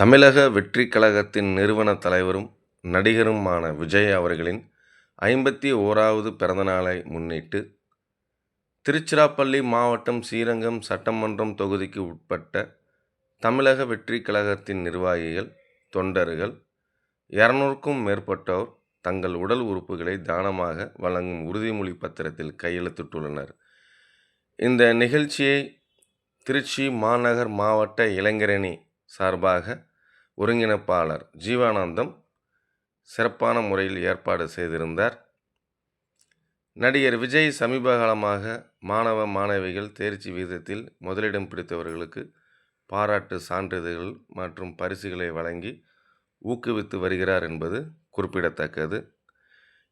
தமிழக வெற்றி கழகத்தின் நிறுவன தலைவரும் நடிகருமான விஜய் அவர்களின் ஐம்பத்தி ஓராவது பிறந்தநாளை முன்னிட்டு திருச்சிராப்பள்ளி மாவட்டம் ஸ்ரீரங்கம் சட்டமன்றம் தொகுதிக்கு உட்பட்ட தமிழக வெற்றி கழகத்தின் நிர்வாகிகள் தொண்டர்கள் இரநூறுக்கும் மேற்பட்டோர் தங்கள் உடல் உறுப்புகளை தானமாக வழங்கும் உறுதிமொழி பத்திரத்தில் கையெழுத்திட்டுள்ளனர். இந்த நிகழ்ச்சியை திருச்சி மாநகர் மாவட்ட இளைஞரணி சார்பாக ஒருங்கிணைப்பாளர் ஜீவானந்தம் சிறப்பான முறையில் ஏற்பாடு செய்திருந்தார். நடிகர் விஜய் சமீபகாலமாக மாணவ மாணவிகள் தேர்ச்சி விகிதத்தில் முதலிடம் பிடித்தவர்களுக்கு பாராட்டு சான்றிதழ்கள் மற்றும் பரிசுகளை வழங்கி ஊக்குவித்து வருகிறார் என்பது குறிப்பிடத்தக்கது.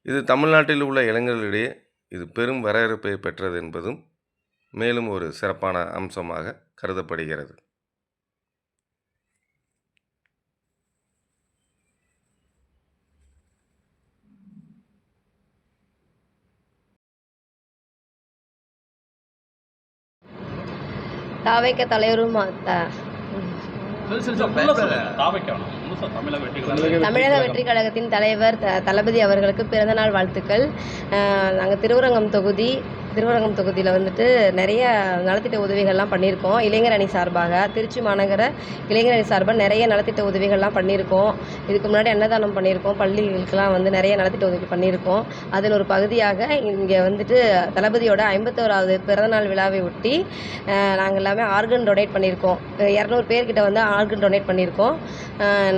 இது தமிழ்நாட்டில் உள்ள இளைஞர்களிடையே இது பெரும் வரவேற்பை பெற்றது என்பதும் மேலும் ஒரு சிறப்பான அம்சமாக கருதப்படுகிறது. வேணாம். முழுசா தமிழக வெற்றி கழகம். தமிழக வெற்றி கழகத்தின் தலைவர் த- தளபதி அவர்களுக்கு பிறந்தநாள் வாழ்த்துக்கள். நாங்கள் திருவரங்கம் தொகுதி திருவரங்கம் தொகுதியில் வந்துட்டு நிறைய நலத்திட்ட உதவிகள்லாம் பண்ணியிருக்கோம். இளைஞர் அணி சார்பாக திருச்சி மாநகர இளைஞர் அணி சார்பாக நிறைய நலத்திட்ட உதவிகள்லாம் பண்ணியிருக்கோம். இதுக்கு முன்னாடி அன்னதானம் பண்ணியிருக்கோம். பள்ளிகளுக்கெல்லாம் வந்து நிறைய நலத்திட்ட உதவி பண்ணியிருக்கோம். அதில் ஒரு பகுதியாக இங்கே வந்துட்டு தளபதியோட ஐம்பத்தோராவது பிறந்தநாள் விழாவை ஒட்டி நாங்கள் எல்லாமே ஆர்கன் டொனேட் பண்ணியிருக்கோம். இரநூறு பேர்கிட்ட வந்து ஆர்கன் டொனேட் பண்ணியிருக்கோம்.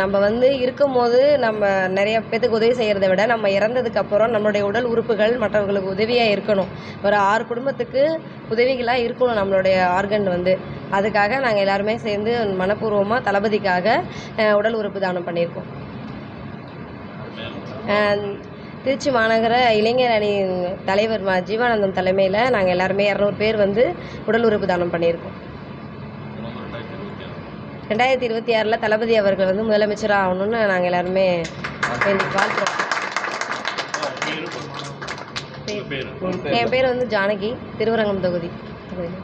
நம்ம வந்து இருக்கும்போது நம்ம நிறைய பேத்துக்கு உதவி செய்கிறத விட நம்ம இறந்ததுக்கு அப்புறம் நம்மளுடைய உடல் உறுப்புகள் மற்றவர்களுக்கு உதவியாக இருக்கணும். ஒரு ஆறு குடும்பத்துக்கு உதவிகளாக இருக்கணும் நம்மளுடைய ஆர்கன் வந்து. அதுக்காக நாங்கள் எல்லாருமே சேர்ந்து மனப்பூர்வமாக தளபதிக்காக உடல் உறுப்பு தானம் பண்ணியிருக்கோம். திருச்சி மாநகர இளைஞர் அணி தலைவர் மா ஜீவானந்தம் தலைமையில் நாங்கள் எல்லாருமே இரநூறு பேர் வந்து உடல் உறுப்பு தானம் பண்ணியிருக்கோம். ரெண்டாயிரத்தி இருபத்தி ஆறில் தளபதி அவர்கள் வந்து முதலமைச்சராக ஆகணும்னு நாங்கள் எல்லாருமே வாழ்த்துறோம். பேரு. என் பேர் வந்து ஜானகி திருவரங்கம் தொகுதி தொகுதி